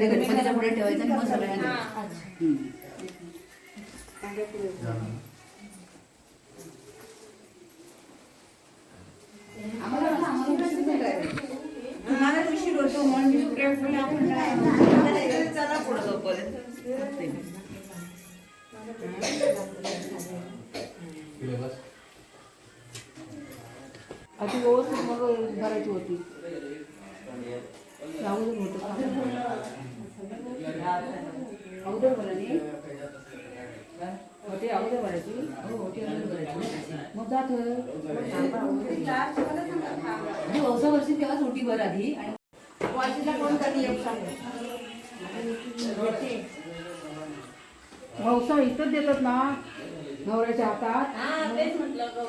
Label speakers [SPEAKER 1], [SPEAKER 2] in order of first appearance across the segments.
[SPEAKER 1] गणपतीच्या पुढे ठेवायचं आणि मग सगळ्यांना आम्हाला तुम्हाला उशीर होतो म्हणून मी प्रेम आपण. चला पुढं तोपर्यंत.
[SPEAKER 2] अशी व्यवस्थित मग भरायची होती. अगोदर होतं. अगोदर भरायची? होते अगोदर भरायची?
[SPEAKER 1] हो, होती अजून करायची.
[SPEAKER 2] मग जात.
[SPEAKER 1] वौसा छोटी भर आधी आणि
[SPEAKER 2] वाशीला कोण कधी येऊ व्यवसाय इथंच देतात ना नवऱ्याच्या हातात.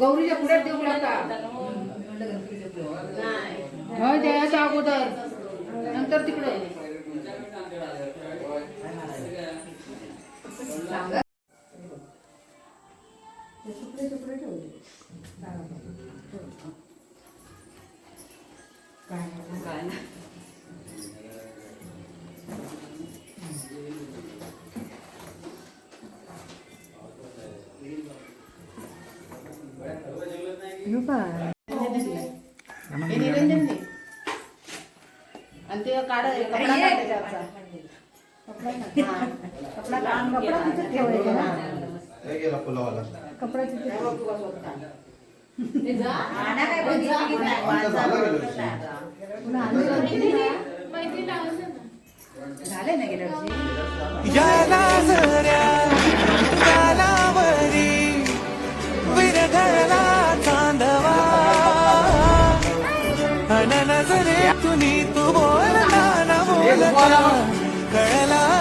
[SPEAKER 2] गौरीच्या पुढे देऊ लागतात. हा जयाच्या अगोदर. नंतर तिकडे.
[SPEAKER 1] काय ना
[SPEAKER 2] आणि ते काढ कपडा त्याच्यावरचा. कपडा काढ. कपडा तिथेच ठेवायचा
[SPEAKER 3] हे
[SPEAKER 2] कपडा तिथे
[SPEAKER 1] आणा काय
[SPEAKER 3] झाले
[SPEAKER 2] ना
[SPEAKER 1] गेल्या वर्षी
[SPEAKER 4] विरघळला चांदवा नजरे तुनी तू बोलला न कळला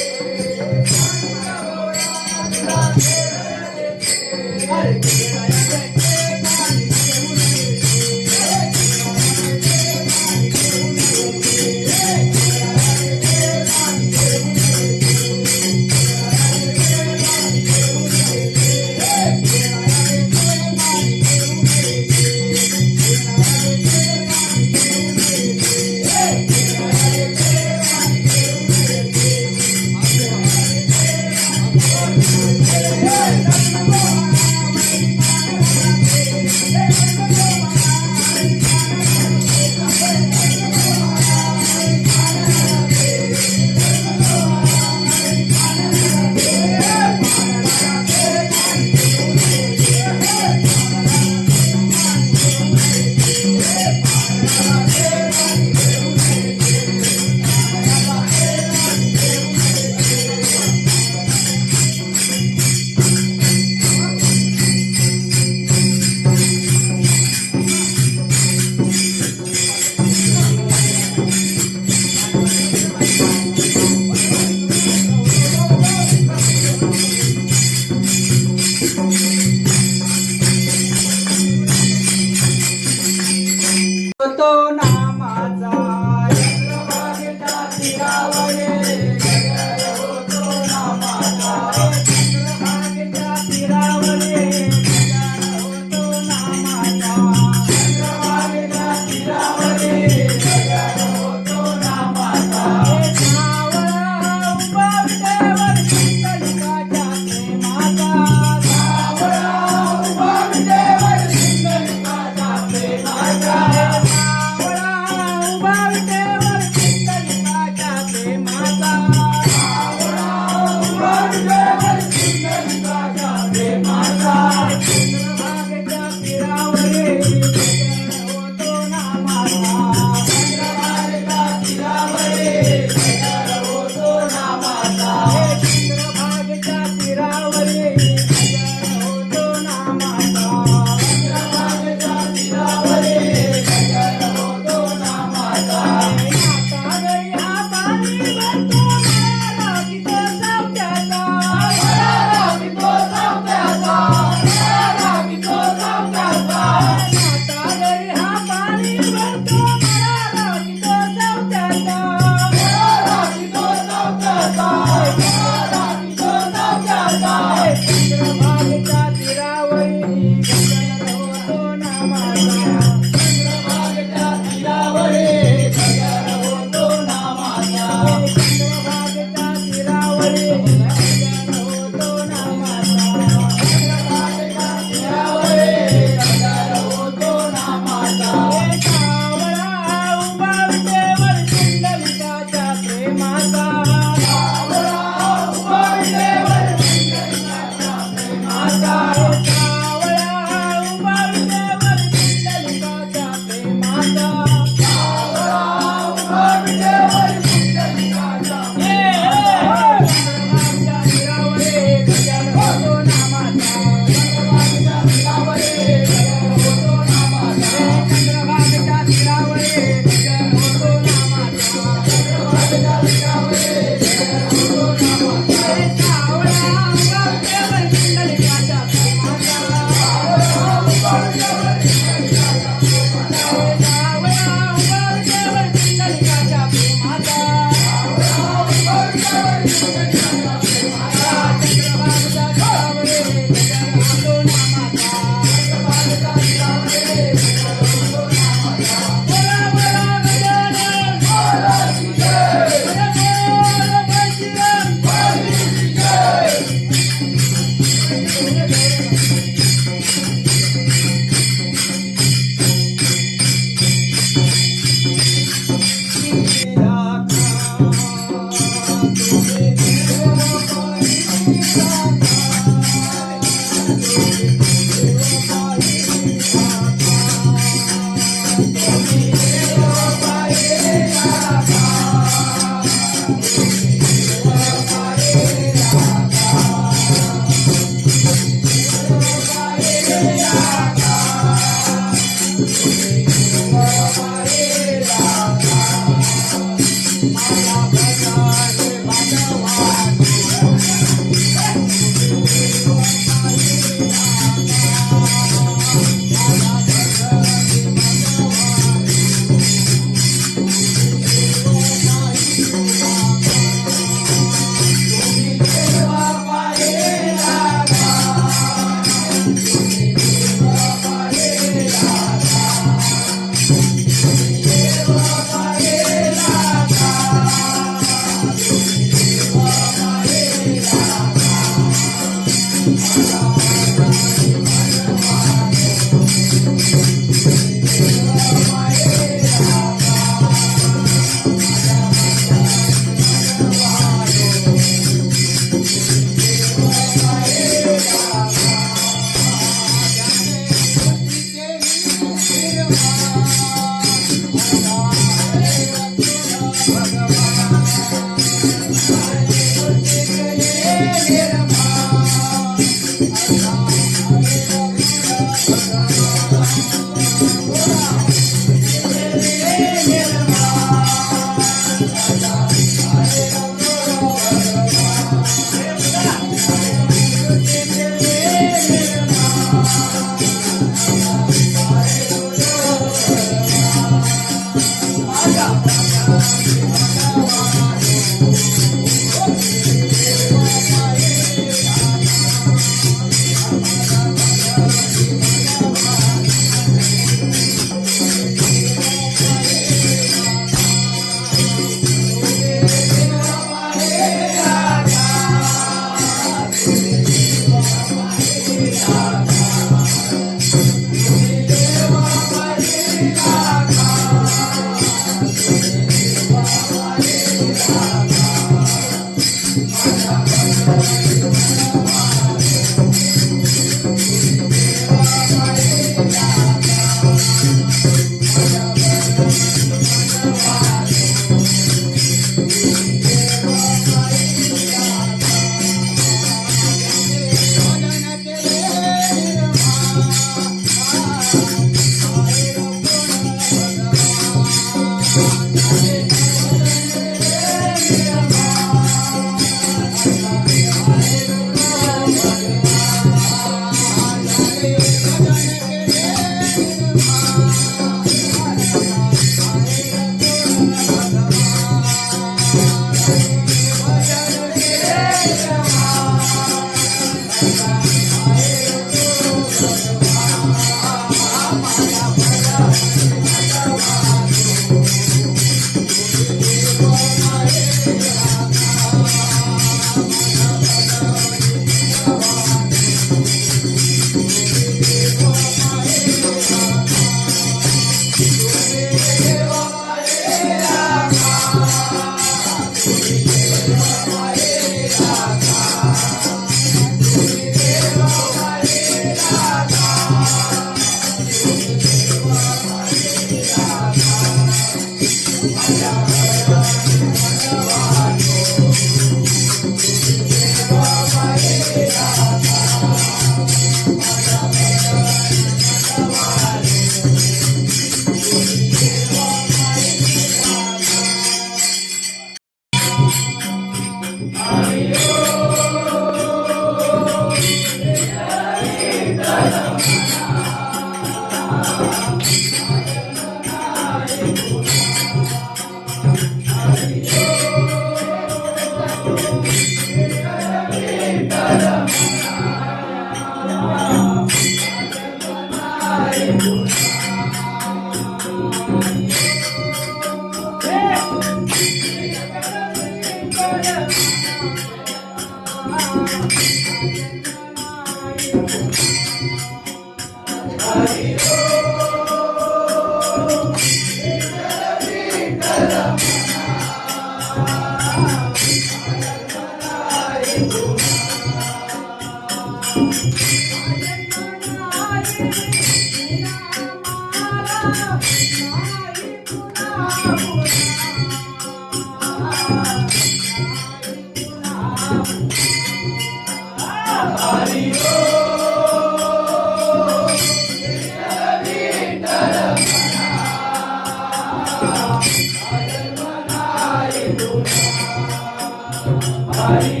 [SPEAKER 5] Bye.